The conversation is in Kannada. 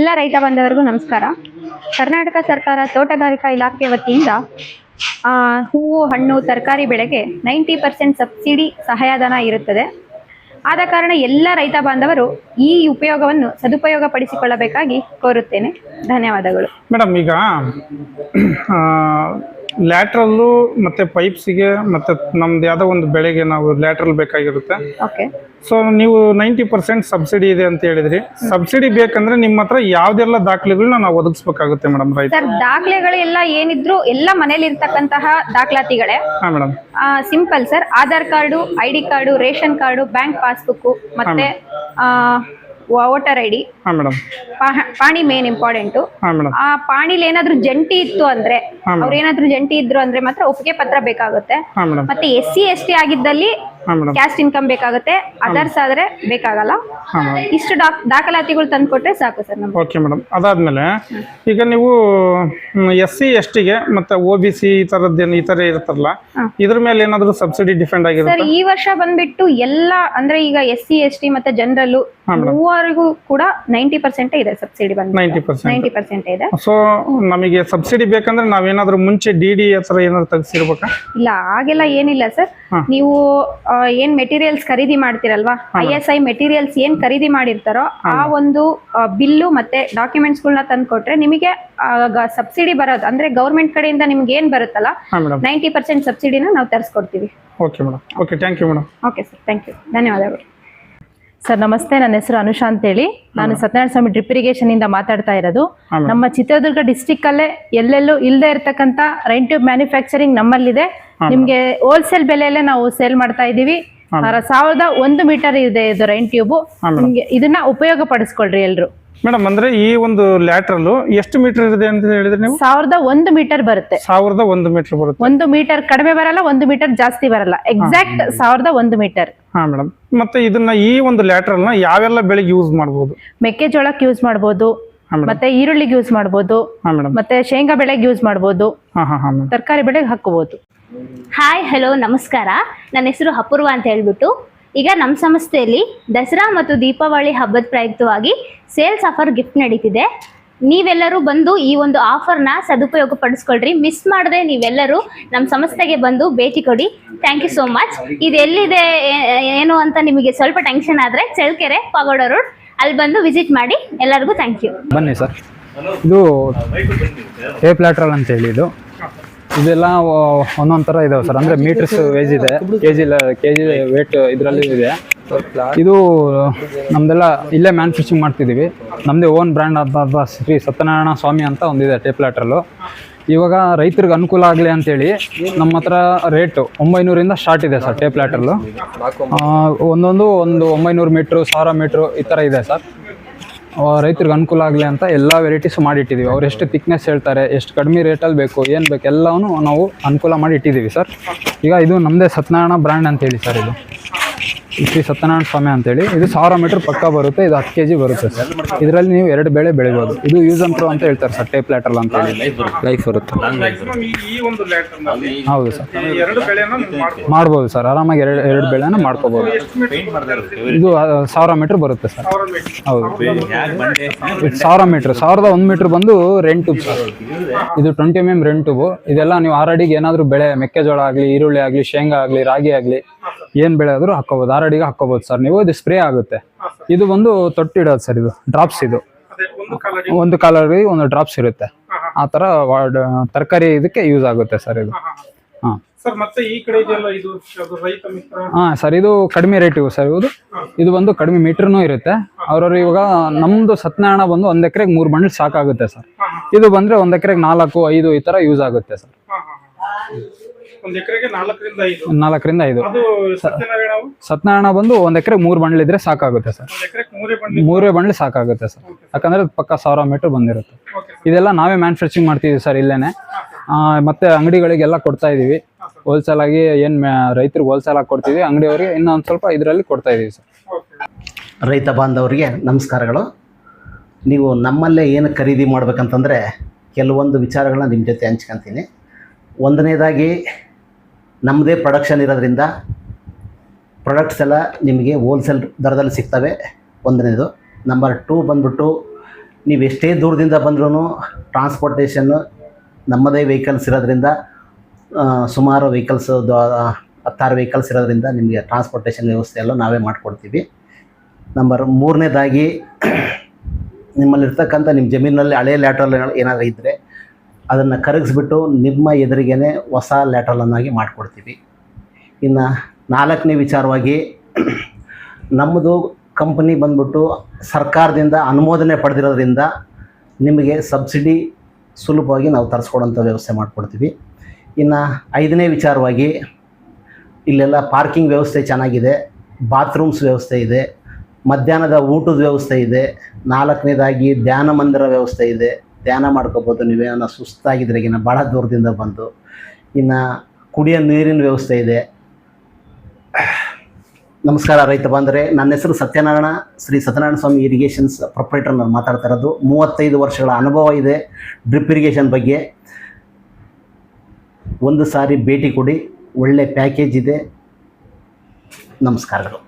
ಎಲ್ಲ ರೈತ ಬಾಂಧವರಿಗೂ ನಮಸ್ಕಾರ. ಕರ್ನಾಟಕ ಸರ್ಕಾರ ತೋಟಗಾರಿಕಾ ಇಲಾಖೆ ವತಿಯಿಂದ ಹೂವು, ಹಣ್ಣು, ತರಕಾರಿ ಬೆಳೆಗೆ ನೈಂಟಿ ಪರ್ಸೆಂಟ್ ಸಬ್ಸಿಡಿ ಸಹಾಯಧನ ಇರುತ್ತದೆ. ಆದ ಕಾರಣ ಎಲ್ಲ ರೈತ ಬಾಂಧವರು ಈ ಉಪಯೋಗವನ್ನು ಸದುಪಯೋಗ ಪಡಿಸಿಕೊಳ್ಳಬೇಕಾಗಿ ಕೋರುತ್ತೇನೆ. ಧನ್ಯವಾದಗಳು. ಮೇಡಮ್, ಈಗ ಲ್ಯಾಟ್ರಲ್ಲು ಮತ್ತು ಪೈಪ್ಸಿಗೆ ಮತ್ತೆ ನಮ್ದು ಯಾವುದೋ ಒಂದು ಬೆಳೆಗೆ ನಾವು ಲ್ಯಾಟ್ರಲ್ ಬೇಕಾಗಿರುತ್ತೆ. ಓಕೆ. ಸೊ ನೀವು ನೈಂಟಿ ಪರ್ಸೆಂಟ್ ಸಬ್ಸಿಡಿ ಇದೆ ಅಂತ ಹೇಳಿದ್ರಿ. ಸಬ್ಸಿಡಿ ಬೇಕಂದ್ರೆ ನಿಮ್ಮ ಹತ್ರ ಯಾವ್ದೆಲ್ಲ ದಾಖಲೆಗಳನ್ನ ನಾವು ಒದಗಿಸ್ಬೇಕಾಗುತ್ತೆ ಮೇಡಮ್ ರೈತ. ಸರ್ ದಾಖಲೆಗಳು ಎಲ್ಲ ಏನಿದ್ರು ಎಲ್ಲ ಮನೇಲಿ ಇರ್ತಕ್ಕಂತಹ ದಾಖಲಾತಿಗಳೇ? ಹಾಂ madam. Simple sir Aadhaar card I D card ration card bank passbook ಮತ್ತೆ ವೋಟರ್ ಐ ಡಿ ಹಾಂ ಮೇಡಮ್ ಪಾಣಿ ಮೇನ್ ಇಂಪಾರ್ಟೆಂಟ್ ಹಾಂ ಮೇಡಮ್ ಆ ಪಾಣಿಲಿ ಏನಾದ್ರು ಜಂಟಿ ಇತ್ತು ಅಂದ್ರೆ ಅವ್ರ ಏನಾದ್ರು ಜಂಟಿ ಇದ್ರು ಅಂದ್ರೆ ಮಾತ್ರ ಒಪ್ಪಿಗೆ ಪತ್ರ ಬೇಕಾಗುತ್ತೆ. ಹಾಂ ಮೇಡಮ್ ಮತ್ತೆ ಎಸ್ ಸಿ ಎಸ್ ಟಿ ಆಗಿದ್ದಲ್ಲಿ ಕ್ಯಾಸ್ಟ್ ಇನ್ಕಮ್ ಬೇಕಾಗುತ್ತೆ. ಅದರ್ಸ್ ಆದ್ರೆ ಬೇಕಾಗಲ್ಲ. ಇಷ್ಟು ದಾಖಲಾತಿಗಳು ತಂದ್ಕೊಟ್ರೆ ಸಾಕು ಸರ್ ನಮ್ಗೆ. ಓಕೆ ಮೇಡಮ್ ಅದಾದ್ಮೇಲೆ ಈಗ ನೀವು ಎಸ್ ಸಿ ಎಸ್ ಟಿಗೆ ಮತ್ತೆ ಒ ಬಿ ಸಿ ಈ ಈ ತರ ಇರುತ್ತಲ್ಲ. ಇದ್ರ ಮೇಲೆ ಏನಾದರೂ ಸಬ್ಸಿಡಿ ಡಿಫೆಂಡ್ ಆಗಿದೆ ಸರ್ ಈ ವರ್ಷ ಬಂದ್ಬಿಟ್ಟು ಎಲ್ಲ ಅಂದ್ರೆ ಈಗ ಎಸ್ ಸಿ ಎಸ್ ಟಿ ಮತ್ತೆ ಜನರಲ್ ಮೂವರಿಗೂ ಕೂಡ ನೈಂಟಿ ಪರ್ಸೆಂಟ್ ಇದೆ ಸಬ್ಸಿಡಿ ಬಂದು ನೈಂಟಿ ಪರ್ಸೆಂಟ್ ಇದೆ. ಸೊ ನಮಗೆ ಸಬ್ಸಿಡಿ ಬೇಕಂದ್ರೆ ನಾವೇನಾದ್ರೂ ಮುಂಚೆ ಡಿ ಡಿ ಹತ್ರ ಏನಾದ್ರು ತೆಗ್ಸಿರ್ಬೇಕಾ? ಇಲ್ಲ ಹಾಗೆಲ್ಲ ಏನಿಲ್ಲ ಸರ್. ನೀವು ಏನ್ ಮೆಟೀರಿಯಲ್ಸ್ ಖರೀದಿ ಮಾಡ್ತಿರಲ್ವಾ? ಐ ಎಸ್ ಐ ಮೆಟೀರಿಯಲ್ಸ್ ಏನ್ ಖರೀದಿ ಮಾಡಿರ್ತಾರೋ ಆ ಒಂದು ಬಿಲ್ಲು ಮತ್ತೆ ಡಾಕ್ಯುಮೆಂಟ್ಸ್ ಗಳನ್ನ ತಂದ್ಕೊಟ್ರೆ ನಿಮಗೆ ಸಬ್ಸಿಡಿ ಬರೋದು. ಅಂದ್ರೆ ಗೌರ್ಮೆಂಟ್ ಕಡೆಯಿಂದ ನಿಮ್ಗೆ ಏನ್ ಬರುತ್ತಲ್ಲ ನೈಂಟಿ ಪರ್ಸೆಂಟ್ ಸಬ್ಸಿಡಿನ ನಾವು ತರಿಸ್ಕೊಡ್ತೀವಿ. Okay madam okay thank you madam okay sir thank you ಧನ್ಯವಾದಗಳು. ಸರ್ ನಮಸ್ತೆ. ನನ್ನ ಹೆಸರು ಅನುಷಾ ಅಂತೇಳಿ. ನಾನು ಸತ್ಯನಾರಾಯಣ ಸ್ವಾಮಿ ಡ್ರಿಪ್ ಇರಿಗೇಷನ್ ಇಂದ ಮಾತಾಡ್ತಾ ಇರೋದು. ನಮ್ಮ ಚಿತ್ರದುರ್ಗ ಡಿಸ್ಟಿಕ್ ಅಲ್ಲೇ ಎಲ್ಲೆಲ್ಲೂ ಇಲ್ಲದೆ ಇರತಕ್ಕಂತ ರೈನ್ ಟ್ಯೂಬ್ ಮ್ಯಾನುಫ್ಯಾಕ್ಚರಿಂಗ್ ನಮ್ಮಲ್ಲಿದೆ. ನಿಮ್ಗೆ ಹೋಲ್ಸೇಲ್ ಬೆಲೆಯಲ್ಲೇ ನಾವು ಸೇಲ್ ಮಾಡ್ತಾ ಇದೀವಿ ಸಾವಿರದ ಒಂದು ಮೀಟರ್ ಇದೆ ಇದು ರೈನ್ ಟ್ಯೂಬ್. ನಿಮ್ಗೆ ಇದನ್ನ ಉಪಯೋಗ ಪಡಿಸ್ಕೊಳ್ರಿ ಎಲ್ರು. ಮೇಡಮ್ ಅಂದ್ರೆ ಈ ಒಂದು ಲ್ಯಾಟ್ರಲ್ ಎಷ್ಟು ಮೀಟರ್ ಇದೆ ಅಂತ ಹೇಳಿದ್ರೆ ನೀವು? ಸಾವಿರದ ಒಂದು ಮೀಟರ್ ಬರುತ್ತೆ. ಸಾವಿರದ ಒಂದು ಮೀಟರ್ ಬರುತ್ತೆ. ಒಂದು ಮೀಟರ್ ಕಡಿಮೆ ಬರಲ್ಲ ಒಂದು ಮೀಟರ್ ಜಾಸ್ತಿ ಬರಲ್ಲ. ಎಕ್ಸಾಕ್ಟ್ ಸಾವಿರದ ಒಂದು ಮೀಟರ್. ಹಾ ಮೇಡಮ್. ಮತ್ತೆ ಇದನ್ನ ಈ ಒಂದು ಲ್ಯಾಟ್ರಲ್ನ ಯಾವೆಲ್ಲ ಬೆಳೆಗೆ ಯೂಸ್ ಮಾಡಬಹುದು ಮೆಕ್ಕೆಜೋಳಕ್ಕೆ ಯೂಸ್ ಮಾಡಬಹುದು ಮತ್ತೆ ಈರುಳ್ಳಿಗೆ ಯೂಸ್ ಮಾಡಬಹುದು ಹಾಂ ಮೇಡಮ್. ಮತ್ತೆ ಶೇಂಗಾ ಬೆಳೆಗೆ ಯೂಸ್ ಮಾಡಬಹುದು ಹಾಂ ಹಾಂ ಹಾಂ ತರಕಾರಿ ಬೆಳೆಗೆ ಹಾಕಬಹುದು ಹಾಯ್ ಹಲೋ ನಮಸ್ಕಾರ. ನನ್ನ ಹೆಸರು ಅಪೂರ್ವ ಅಂತ ಹೇಳ್ಬಿಟ್ಟು ಈಗ ನಮ್ಮ ಸಂಸ್ಥೆಯಲ್ಲಿ ದಸರಾ ಮತ್ತು ದೀಪಾವಳಿ ಹಬ್ಬದ ಪ್ರಯುಕ್ತವಾಗಿ ಸೇಲ್ಸ್ ಆಫರ್ ಗಿಫ್ಟ್ ನಡೀತಿದೆ. ನೀವೆಲ್ಲರೂ ಬಂದು ಈ ಒಂದು ಆಫರ್ನ ಸದುಪಯೋಗ ಪಡಿಸ್ಕೊಳ್ರಿ ಮಿಸ್ ಮಾಡದೆ ನೀವೆಲ್ಲರೂ ನಮ್ಮ ಸಂಸ್ಥೆಗೆ ಬಂದು ಭೇಟಿ ಕೊಡಿ. Thank you so much. ಇದು ಎಲ್ಲಿದೆ ಏನು ಅಂತ ನಿಮಗೆ ಸ್ವಲ್ಪ ಟೆನ್ಷನ್ ಆದರೆ ಚಳ್ಳಕೆರೆ ಪಾಗೋಡ ರೋಡ್ ಅಲ್ಲಿ ಬಂದು ವಿಸಿಟ್ ಮಾಡಿ. ಎಲ್ಲರಿಗೂ ಥ್ಯಾಂಕ್ ಯು. ಬನ್ನಿ ಸರ್. ಇದು ಟೇಪ್ ಪ್ಲಾಟ್ರಲ್ ಅಂತ ಹೇಳಿ ಇದು. ಇದೆಲ್ಲ ಒಂದೊಂದ್ ತರ ಇದಾವೆ ಸರ್. ಅಂದ್ರೆ ಮೀಟರ್ಸ್ ವೇಜ್ ಇದೆ. ಕೆಜಿ ಕೆಜಿ ವೇಟ್ ಇದರಲ್ಲಿ ಇದೆ. ಇದು ನಮ್ದೆಲ್ಲ ಇಲ್ಲೇ ಮ್ಯಾನುಫ್ಯಾಕ್ಚರಿಂಗ್ ಮಾಡ್ತಿದ್ದೀವಿ. ನಮ್ಮದೇ ಓನ್ ಬ್ರ್ಯಾಂಡ್ ಆದ ಶ್ರೀ ಸತ್ಯನಾರಾಯಣ ಸ್ವಾಮಿ ಅಂತ ಒಂದಿದೆ ಟೇಪ್ ಲ್ಯಾಟ್ರಲ್ಲು ಇವಾಗ ರೈತರಿಗೆ ಅನುಕೂಲ ಆಗಲಿ ಅಂತೇಳಿ ನಮ್ಮ ಹತ್ರ ರೇಟು ಒಂಬೈನೂರಿಂದ ಸ್ಟಾರ್ಟ್ ಇದೆ ಸರ್ ಟೇಪ್ ಲ್ಯಾಟ್ರಲ್ಲು ಒಂದೊಂದು ಒಂದು ಒಂಬೈನೂರು ಮೀಟ್ರು ಸಾವಿರ ಮೀಟ್ರು ಈ ಥರ ಇದೆ ಸರ್ ರೈತರಿಗೆ ಅನುಕೂಲ ಆಗಲಿ ಅಂತ ಎಲ್ಲ ವೆರೈಟೀಸ್ ಮಾಡಿಟ್ಟಿದ್ದೀವಿ ಅವ್ರು ಎಷ್ಟು ತಿಕ್ನೆಸ್ ಹೇಳ್ತಾರೆ, ಎಷ್ಟು ಕಡಿಮೆ ರೇಟಲ್ಲಿ ಬೇಕು, ಏನು ಬೇಕು ಎಲ್ಲವೂ ನಾವು ಅನುಕೂಲ ಮಾಡಿ ಇಟ್ಟಿದ್ದೀವಿ ಸರ್. ಈಗ ಇದು ನಮ್ಮದೇ ಸತ್ಯನಾರಾಯಣ ಬ್ರ್ಯಾಂಡ್ ಅಂತೇಳಿ ಸರ್ ಇದು. ಶ್ರೀ ಸತ್ಯನಾರಾಯಣ ಸ್ವಾಮಿ ಅಂತೇಳಿ. ಇದು ಸಾವಿರ ಮೀಟರ್ ಪಕ್ಕ ಬರುತ್ತೆ ಇದು ಹತ್ತು ಕೆ ಜಿ ಬರುತ್ತೆ ಸರ್. ಇದರಲ್ಲಿ ನೀವು ಎರಡು ಬೆಳೆ ಬೆಳಿಬೋದು. ಇದು ಯೂಸ್ ಅಂಡ್ ಥ್ರೋ ಅಂತ ಹೇಳ್ತಾರೆ ಸರ್ ಟೇಪ್ ಲ್ಯಾಟರ್ ಅಂತ. ಹೇಳಿ ಲೈಫ್ ಬರುತ್ತೆ. ಈ ಒಂದು ಲ್ಯಾಟ್ರಲ್ನಲ್ಲಿ ಹೌದು ಸರ್. ಎರಡು ಬೆಳೆನ ನೀವು ಮಾಡ್ಬೋದು. ಸರ್ ಆರಾಮಾಗಿ ಎರಡು ಎರಡು ಬೆಳೆನ ಮಾಡ್ಕೋಬೋದು. ಇದು ಸಾವಿರ ಮೀಟರ್ ಬರುತ್ತೆ ಸರ್. ಸಾವಿರ ಮೀಟರ್. ಹೌದು. ಸಾವಿರ ಮೀಟರ್. ಸಾವಿರದ ಒಂದು ಮೀಟರ್ ಬಂದು ರೆಂಟ್ ಟ್ಯೂಬ್ ಸರ್. ಇದು twenty M M rain tube ಇದೆಲ್ಲ ನೀವು ಆರಡಿಗೆ ಏನಾದರೂ ಬೆಳೆ ಮೆಕ್ಕೆಜೋಳ ಆಗಲಿ ಈರುಳ್ಳಿ ಆಗಲಿ ಶೇಂಗಾ ಆಗಲಿ ರಾಗಿ ಆಗಲಿ ಏನು ಬೆಳೆ ಆದರೂ ಹಾಕೋಬೋದು ಆರಡಿಗೆ ಹಾಕೋಬಹುದು ಸರ್. ನೀವು ಇದು ಸ್ಪ್ರೇ ಆಗುತ್ತೆ. ಇದು ಬಂದು ತೊಟ್ಟಿಡೋದು ಸರ್ ಇದು. ಡ್ರಾಪ್ಸ್ ಇದು. ಒಂದು ಕಾಲರ್ ಒಂದು ಒಂದು ಡ್ರಾಪ್ಸ್ ಇರುತ್ತೆ. ಆ ತರ ತರಕಾರಿ ಇದಕ್ಕೆ ಯೂಸ್ ಆಗುತ್ತೆ ಸರ್ ಇದು. ಹಾ ಹಾಂ ಸರ್ ಇದು ಕಡಿಮೆ ರೇಟ್ ಇವು ಸರ್ ಇದು ಇದು ಬಂದು ಕಡಿಮೆ ಮೀಟರ್ನು ಇರುತ್ತೆ. ಅವ್ರವ್ರು ಇವಾಗ ನಮ್ದು ಸತ್ಯನಾರಾಯಣ ಬಂದು ಒಂದ್ ಎಕರೆಗೆ ಮೂರ್ ಬಂಡಲ್ ಸಾಕಾಗುತ್ತೆ ಸರ್. ಇದು ಬಂದ್ರೆ ಒಂದ್ ಎಕರೆಗೆ ನಾಲ್ಕು ಐದು ಈ ತರ ಯೂಸ್ ಆಗುತ್ತೆ ಸರ್. ಒಂದು ಎಕರೆಗೆ ನಾಲ್ಕರಿಂದ ಐದು. ನಾಲ್ಕರಿಂದ ಐದು. ಅದು ಸತ್ಯನಾರಾಯಣ ಬಂದು ಒಂದ್ ಎಕರೆ ಮೂರು ಬಂಡಲ್ ಇದ್ರೆ ಸಾಕಾಗುತ್ತೆ ಸರ್. ಎಕರೆಗೆ ಮೂರೇ ಬಂಡ್ಲಿ. ಮೂರೇ ಬಂಡಲ್ ಸಾಕಾಗುತ್ತೆ ಸರ್. ಯಾಕಂದ್ರೆ ಪಕ್ಕ ಸಾವಿರ ಮೀಟರ್ ಬಂದಿರುತ್ತೆ. ಇದೆಲ್ಲ ನಾವೇ ಮ್ಯಾನುಫ್ಯಾಕ್ಚರಿಂಗ್ ಮಾಡ್ತೀವಿ ಸರ್ ಇಲ್ಲೇನೆ. ಮತ್ತೆ ಮತ್ತೆ ಅಂಗಡಿಗಳಿಗೆಲ್ಲ ಕೊಡ್ತಾ ಇದೀವಿ. ಹೋಲ್ಸೇಲ್ ಆಗಿ ಏನು ರೈತರಿಗೆ ಹೋಲ್ಸೇಲ್ ಆಗಿ ಕೊಡ್ತೀವಿ ಅಂಗಡಿಯವರಿಗೆ ಇನ್ನೊಂದು ಸ್ವಲ್ಪ ಇದರಲ್ಲಿ ಕೊಡ್ತಾ ಇದೀವಿ ಸರ್. ರೈತ ಬಾಂಧವರಿಗೆ ನಮಸ್ಕಾರಗಳು. ನೀವು ನಮ್ಮಲ್ಲೇ ಏನು ಖರೀದಿ ಮಾಡ್ಬೇಕಂತಂದರೆ ಕೆಲವೊಂದು ವಿಚಾರಗಳನ್ನ ನಿಮ್ಮ ಜೊತೆ ಹಂಚ್ಕೊತೀನಿ. ಒಂದನೇದಾಗಿ ನಮ್ಮದೇ ಪ್ರೊಡಕ್ಷನ್ ಇರೋದ್ರಿಂದ ಪ್ರಾಡಕ್ಟ್ಸ್ ಎಲ್ಲ ನಿಮಗೆ ಹೋಲ್ಸೇಲ್ ದರದಲ್ಲಿ ಸಿಗ್ತವೆ. ಒಂದನೇದು. ನಂಬರ್ ಟೂ ಬಂದ್ಬಿಟ್ಟು ನೀವು ಎಷ್ಟೇ ದೂರದಿಂದ ಬಂದ್ರೂ ಟ್ರಾನ್ಸ್ಪೋರ್ಟೇಷನ್ನು ನಮ್ಮದೇ ವೆಹಿಕಲ್ಸ್ ಇರೋದ್ರಿಂದ ಸುಮಾರು ವೆಹಿಕಲ್ಸ್ ಹತ್ತಾರು ವೆಹಿಕಲ್ಸ್ ಇರೋದ್ರಿಂದ ನಿಮಗೆ ಟ್ರಾನ್ಸ್ಪೋರ್ಟೇಷನ್ ವ್ಯವಸ್ಥೆ ಎಲ್ಲ ನಾವೇ ಮಾಡಿಕೊಡ್ತೀವಿ. ನಂಬರ್ ಮೂರನೇದಾಗಿ ನಿಮ್ಮಲ್ಲಿರ್ತಕ್ಕಂಥ ನಿಮ್ಮ ಜಮೀನಲ್ಲಿ ಹಳೆಯ ಲ್ಯಾಟ್ರಲ್ ಏನಾದರೂ ಇದ್ದರೆ ಅದನ್ನು ಕರಗಿಸ್ಬಿಟ್ಟು ನಿಮ್ಮ ಎದುರಿಗೇ ಹೊಸ ಲ್ಯಾಟ್ರಲನ್ನಾಗಿ ಮಾಡಿಕೊಡ್ತೀವಿ. ಇನ್ನು ನಾಲ್ಕನೇ ವಿಚಾರವಾಗಿ ನಮ್ಮದು ಕಂಪನಿ ಬಂದ್ಬಿಟ್ಟು ಸರ್ಕಾರದಿಂದ ಅನುಮೋದನೆ ಪಡೆದಿರೋದ್ರಿಂದ ನಿಮಗೆ ಸಬ್ಸಿಡಿ ಸುಲಭವಾಗಿ ನಾವು ತರಿಸ್ಕೊಡೋಂಥ ವ್ಯವಸ್ಥೆ ಮಾಡಿಕೊಡ್ತೀವಿ. ಇನ್ನು ಐದನೇ ವಿಚಾರವಾಗಿ ಇಲ್ಲೆಲ್ಲ ಪಾರ್ಕಿಂಗ್ ವ್ಯವಸ್ಥೆ ಚೆನ್ನಾಗಿದೆ ಬಾತ್ರೂಮ್ಸ್ ವ್ಯವಸ್ಥೆ ಇದೆ, ಮಧ್ಯಾಹ್ನದ ಊಟದ ವ್ಯವಸ್ಥೆ ಇದೆ, ನಾಲ್ಕನೇದಾಗಿ ಧ್ಯಾನ ಮಂದಿರ ವ್ಯವಸ್ಥೆ ಇದೆ. ಧ್ಯಾನ ಮಾಡ್ಕೋಬೋದು ನೀವೇನೋ ಸುಸ್ತಾಗಿದ್ರೆ ಈಗಿನ ಭಾಳ ದೂರದಿಂದ ಬಂದು, ಇನ್ನು ಕುಡಿಯೋ ನೀರಿನ ವ್ಯವಸ್ಥೆ ಇದೆ. ನಮಸ್ಕಾರ ರೈತ ಬಂದರೆ, ನನ್ನ ಹೆಸರು ಸತ್ಯನಾರಾಯಣ, ಶ್ರೀ ಸತ್ಯನಾರಾಯಣ ಸ್ವಾಮಿ ಇರಿಗೇಷನ್ಸ್ ಪ್ರೊಪ್ರೈಟರ್ ನಾನು ಮಾತಾಡ್ತಾ ಇರೋದು. ಮೂವತ್ತೈದು ವರ್ಷಗಳ ಅನುಭವ ಇದೆ ಡ್ರಿಪ್ ಇರಿಗೇಷನ್ ಬಗ್ಗೆ. ಒಂದು ಸಾರಿ ಭೇಟಿ ಕೊಡಿ, ಒಳ್ಳೆ ಪ್ಯಾಕೇಜ್ ಇದೆ. ನಮಸ್ಕಾರಗಳು.